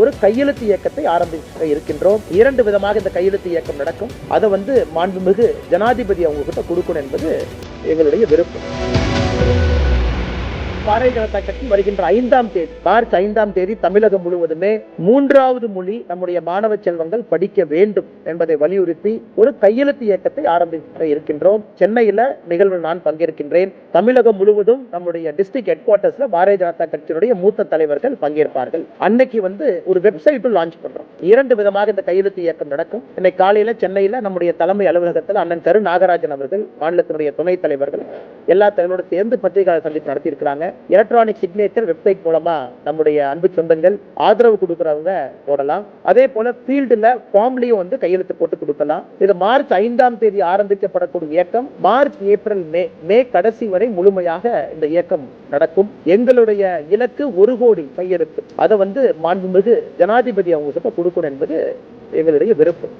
ஒரு கையெழுத்து இயக்கத்தை ஆரம்பிக்க இருக்கின்றோம். இரண்டு விதமாக இந்த கையெழுத்து இயக்கம் நடக்கும். அதை வந்து மாண்புமிகு ஜனாதிபதி அவங்க கிட்ட கொடுக்கணும் என்பது எங்களுடைய விருப்பம். பாரதிய ஜனதா கட்சி வருகின்ற ஐந்தாம் தேதி மார்ச் ஐந்தாம் தேதி தமிழகம் முழுவதுமே மூன்றாவது மொழி நம்முடைய மாணவ செல்வங்கள் படிக்க வேண்டும் என்பதை வலியுறுத்தி ஒரு கையெழுத்து இயக்கத்தை ஆரம்பிக்க இருக்கின்றோம். சென்னையில நிகழ்வு நான் பங்கேற்கின்றேன். தமிழகம் முழுவதும் நம்முடைய டிஸ்ட்ரிக்ட் ஹெட் குவார்டர்ஸ்ல பாரதிய ஜனதா கட்சியினுடைய மூத்த தலைவர்கள் பங்கேற்பார்கள். அன்னைக்கு வந்து ஒரு வெப்சைட்டும் லான்ச் பண்றோம். இரண்டு விதமாக இந்த கையெழுத்து இயக்கம் நடக்கும். இன்னைக்கு காலையில சென்னையில நம்முடைய தலைமை அலுவலகத்தில் அண்ணன் கரு நாகராஜன் அவர்கள் மாநிலத்தினுடைய துணைத் தலைவர்கள் எல்லா தலைவரோடு சேர்ந்து பத்திரிகையாளர் சந்திப்பு நடத்தியிருக்கிறாங்க. எலக்ட்ரானிக் சிக்னேச்சர் வெப்சைட் மூலமா நம்முடைய அன்பு சொந்தங்கள் ஆதரவு கொடுக்கறவங்க போடலாம். அதே போல ஃபீல்டுல ஃபார்ம்லயும் வந்து கையெழுத்து போட்டு கொடுக்கலாம். இது மார்ச் ஐந்தாம் தேதி ஆரம்பிக்கப்படக்கூடிய இயக்கம். மார்ச் ஏப்ரல் மே மே கடைசி வரை முழுமையாக இந்த இயக்கம் நடக்கும். எங்களுடைய இலக்கு ஒரு கோடி கையெழுத்து. அதை வந்து மாண்புமிகு ஜனாதிபதி அவங்க கிட்ட கொடுக்கணும் என்பது எங்களுடைய விருப்பம்.